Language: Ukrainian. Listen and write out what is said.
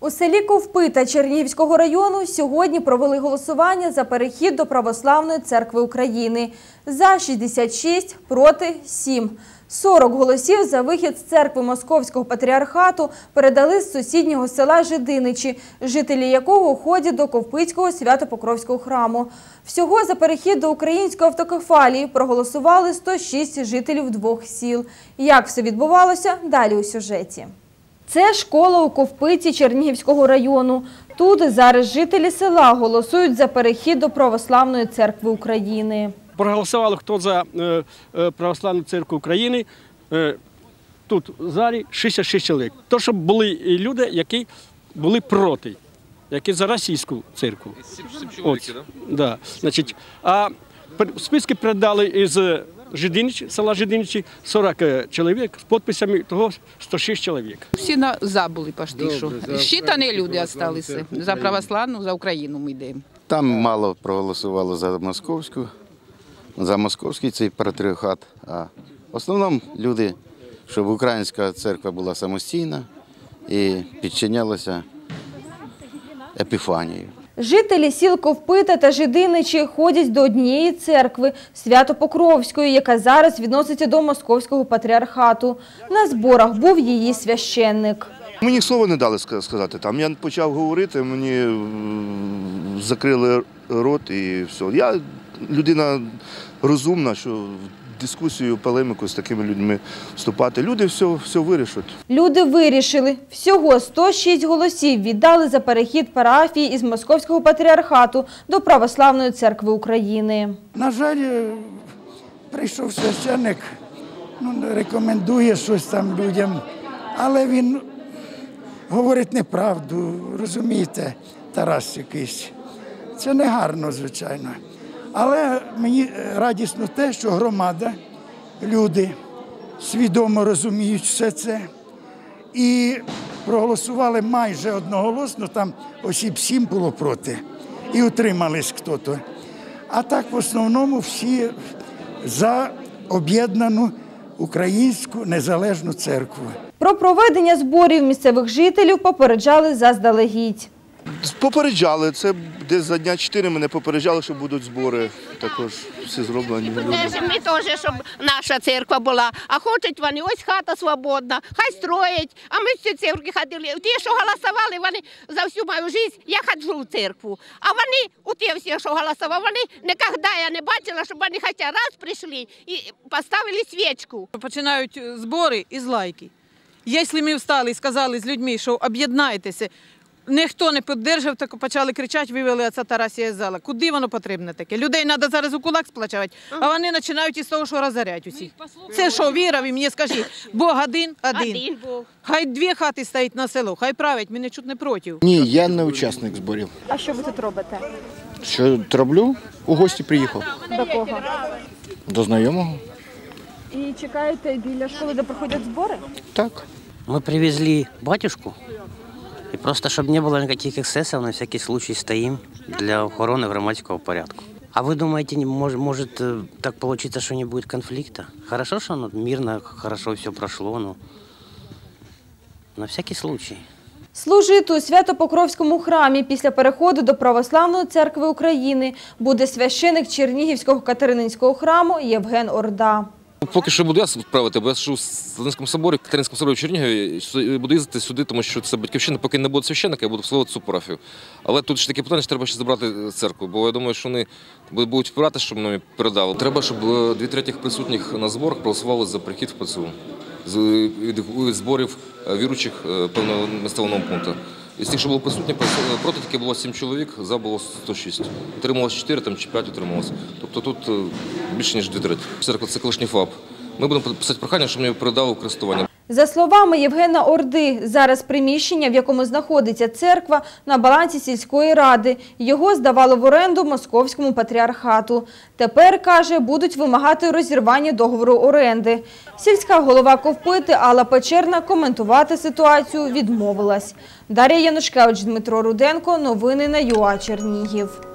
У селі Ковпита Чернігівського району сьогодні провели голосування за перехід до Православної церкви України. За 66, проти 7. 40 голосів за вихід з церкви Московського патріархату передали з сусіднього села Жидиничі, жителі якого ходять до Ковпицького Свято-Покровського храму. Всього за перехід до української автокефалії проголосували 106 жителів двох сіл. Як все відбувалося, далі у сюжеті. Це школа у Ковпиці Чернігівського району. Тут зараз жителі села голосують за перехід до Православної церкви України. Проголосували хто за е, е, Православну церкву України. Е, тут в залі 66 чоловік. То, щоб були люди, які були проти, які за російську церкву. От, да. Значить, а списки передали із Жидиничі, села Жидиничі 40 чоловік з підписами того 106 чоловік. Всі на за були пошти, що. Щитані люди залишилися. За православну, за Україну ми йдемо. Там мало проголосувало за московську, за московський цей патріархат. А в основному люди, щоб українська церква була самостійна і підчинялася епіфанію. Жителі сіл Ковпита та Жидиничі ходять до однієї церкви Свято-Покровської, яка зараз відноситься до Московського патріархату. На зборах був її священник. Мені слова не дали сказати там. Я почав говорити, мені закрили рот і все. Я людина розумна, що дискусію, полеміку з такими людьми вступати. Люди все, все вирішать. Люди вирішили, всього 106 голосів віддали за перехід парафії із Московського патріархату до Православної церкви України. На жаль, е, прийшов священник, ну, рекомендує щось там людям, але він говорить неправду, розумієте, Тарас якийсь. Це не гарно, звичайно. Але мені е, радісно те, що громада, люди свідомо розуміють все це і проголосували майже одноголосно, там осіб сім було проти, і утримались хто-то. А так в основному всі за об'єднану українську незалежну церкву. Про проведення зборів місцевих жителів попереджали заздалегідь. Попереджали, це десь за дня чотири мене попереджали, що будуть збори. Також всі зроблені. ми теж, щоб наша церква була. А хочуть вони, ось хата свободна, хай строять. А ми в ці церкви ходили. Ті, що голосували, вони за всю мою життя, я ходжу в церкву. А вони, у ті всі, що голосували, вони ніколи я не бачила, щоб вони хоча раз прийшли і поставили свічку. починають е, збори із лайки. Якщо ми встали і сказали з людьми, що об'єднайтеся, ніхто не підтримав, так почали кричати, вивели отця Тарасія з зала. Куди воно потрібне таке? Людей треба зараз у кулак сплачувати, а вони починають із того, що розорять усіх. Це що, віра, ви мені скажіть, Бог один, один. Один Бог. Хай дві хати стоять на село, хай править, ми нічого не проти. Ні, я не учасник зборів. А що ви тут робите? Що роблю? У гості приїхав. До кого? До знайомого? І чекаєте біля школи, де проходять збори? Так. Мы привезли батюшку, и просто, чтобы не было никаких эксцессов, на всякий случай стоим для охороны громадского порядка. А вы думаете, не мож- может э, так получиться, что не будет конфликта? Хорошо, что оно мирно, хорошо все прошло, но на всякий случай. Служити у Свято-Покровському храмі після переходу до Православної церкви України буде священик Чернігівського катерининського храму Євген Орда. Поки що буду я справити, бо я сижу в Зеленському соборі, Катеринському соборі в Чернігові, буду їздити сюди, тому що це батьківщина, поки не буде священника, я буду обслуговувати цю парафію. Але тут ж таке питання, що треба ще забрати церкву, бо я думаю, що вони будуть впирати, щоб мені передали. Треба, щоб е, дві третіх присутніх на зборах проголосували за прихід в ПЦУ. З від зборів е, віручих е, певного населеного пункту. Із тих, що було присутні, проти таки було 7 чоловік, за було 106. Утрималось 4 там, чи 5 утрималось. Тобто тут е, більше, ніж дві треті. Церква це колишній ФАП. Ми будемо писати прохання, щоб мені передали в користування. За словами Євгена Орди, зараз приміщення, в якому знаходиться церква, на балансі сільської ради. Його здавало в оренду московському патріархату. Тепер, каже, будуть вимагати розірвання договору оренди. Сільська голова Ковпити Алла Печерна коментувати ситуацію відмовилась. Дар'я Янушкевич, Дмитро Руденко. Новини на ЮА Чернігів.